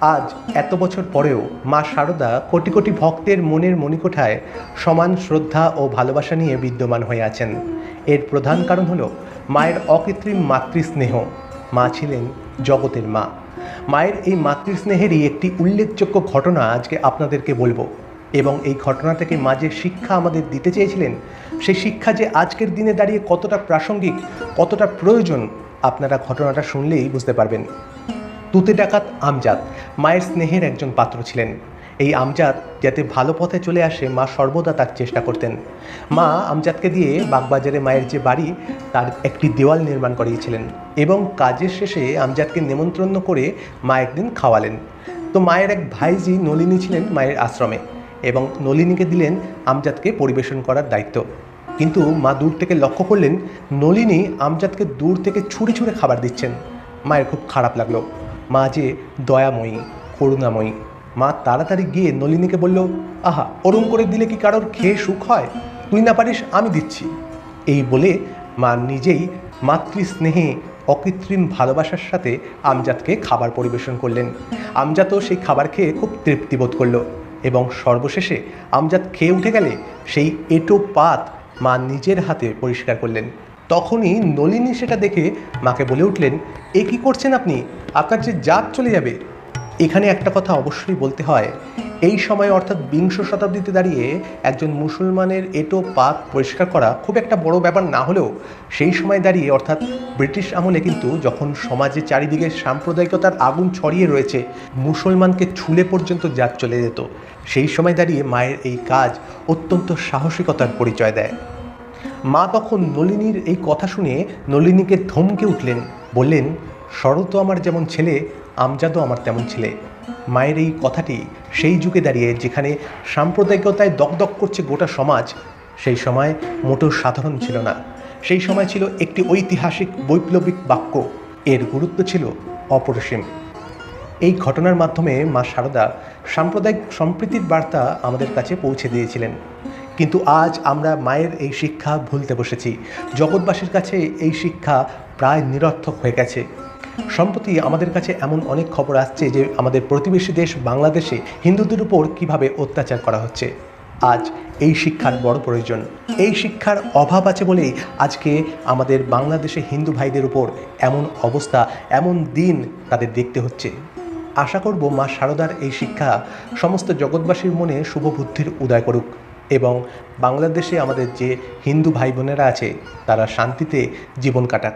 আজ এত বছর পরেও মা শারদা কোটি কোটি ভক্তের মনের মণিকোঠায় সমান শ্রদ্ধা ও ভালোবাসা নিয়ে বিদ্যমান হয়ে আছেন। এর প্রধান কারণ হলো মায়ের অকৃত্রিম মাতৃস্নেহ। মা ছিলেন জগতের মা। মায়ের এই মাতৃস্নেহেরই একটি উল্লেখযোগ্য ঘটনা আজকে আপনাদেরকে বলব। এবং এই ঘটনা থেকে মা যে শিক্ষা আমাদের দিতে চেয়েছিলেন, সেই শিক্ষা যে আজকের দিনে দাঁড়িয়ে কতটা প্রাসঙ্গিক, কতটা প্রয়োজন, আপনারা ঘটনাটা শুনলেই বুঝতে পারবেন। তুতে ডাকাত আমজাদ, মায়ের স্নেহের একজন পাত্র ছিলেন। এই আমজাদ যাতে ভালো পথে চলে আসে, মা সর্বদা তার চেষ্টা করতেন। মা আমজাদকে দিয়ে বাগবাজারে মায়ের যে বাড়ি, তার একটি দেওয়াল নির্মাণ করিয়েছিলেন এবং কাজের শেষে আমজাদকে নেমন্ত্রণ করে মা একদিন খাওয়ালেন। তো মায়ের এক ভাইজি নলিনী ছিলেন মায়ের আশ্রমে এবং নলিনীকে দিলেন আমজাদকে পরিবেশন করার দায়িত্ব। কিন্তু মা দূর থেকে লক্ষ্য করলেন, নলিনী আমজাদকে দূর থেকে ছুঁড়ে ছুঁড়ে খাবার দিচ্ছেন। মায়ের খুব খারাপ লাগল। মা যে দয়াময়ী, করুণাময়ী। মা তাড়াতাড়ি গিয়ে নলিনীকে বলল, আহা, ওরম করে দিলে কি কারোর খেয়ে সুখ হয়? তুই না পারিস, আমি দিচ্ছি। এই বলে মা নিজেই মাতৃস্নেহে অকৃত্রিম ভালোবাসার সাথে আমজাদকে খাবার পরিবেশন করলেন। আমজাদও সেই খাবার খেয়ে খুব তৃপ্তি বোধ করল এবং সর্বশেষে আমজাদ খেয়ে উঠে গেলে সেই এটো পাত মা নিজের হাতে পরিষ্কার করলেন। তখনই নলিনী সেটা দেখে মাকে বলে উঠলেন, এ কী করছেন আপনি? আপনার যে জাত চলে যাবে। এখানে একটা কথা অবশ্যই বলতে হয়। এই সময় অর্থাৎ বিংশ শতাব্দীতে দাঁড়িয়ে একজন মুসলমানের এটো পাত পরিষ্কার করা খুব একটা বড় ব্যাপার না হলেও সেই সময় দাঁড়িয়ে অর্থাৎ ব্রিটিশ আমলে কিন্তু যখন সমাজে চারিদিকে সাম্প্রদায়িকতার আগুন ছড়িয়ে রয়েছে, মুসলমানকে ছুলে পর্যন্ত জাত চলে যেত। সেই সময় দাঁড়িয়ে মায়ের এই কাজ অত্যন্ত সাহসিকতার পরিচয় দেয়। মা তখন নলিনীর এই কথা শুনে নলিনীকে ধমকে উঠলেন, বললেন, শরৎ আমার যেমন ছেলে, আমজাদও আমার তেমন ছেলে। মায়ের এই কথাটি সেই যুগে দাঁড়িয়ে যেখানে সাম্প্রদায়িকতায় দকদক করছে গোটা সমাজ, সেই সময় মোটেও সাধারণ ছিল না। সেই সময় ছিল একটি ঐতিহাসিক বৈপ্লবিক বাক্য, এর গুরুত্ব ছিল অপরিসীম। এই ঘটনার মাধ্যমে মা শারদা সাম্প্রদায়িক সম্প্রীতির বার্তা আমাদের কাছে পৌঁছে দিয়েছিলেন। কিন্তু আজ আমরা মায়ের এই শিক্ষা ভুলতে বসেছি। জগৎবাসীর কাছে এই শিক্ষা প্রায় নিরর্থক হয়ে গেছে। সম্প্রতি আমাদের কাছে এমন অনেক খবর আসছে যে আমাদের প্রতিবেশী দেশ বাংলাদেশে হিন্দুদের উপর কীভাবে অত্যাচার করা হচ্ছে। আজ এই শিক্ষার বড় প্রয়োজন। এই শিক্ষার অভাব আছে বলেই আজকে আমাদের বাংলাদেশে হিন্দু ভাইদের উপর এমন অবস্থা, এমন দিন তাদের দেখতে হচ্ছে। আশা করব মা শারদার এই শিক্ষা সমস্ত জগৎবাসীর মনে শুভ বুদ্ধির উদয় করুক। এবং বাংলাদেশে আমাদের যে হিন্দু ভাই বোনেরা আছে তারা শান্তিতে জীবন কাটাক।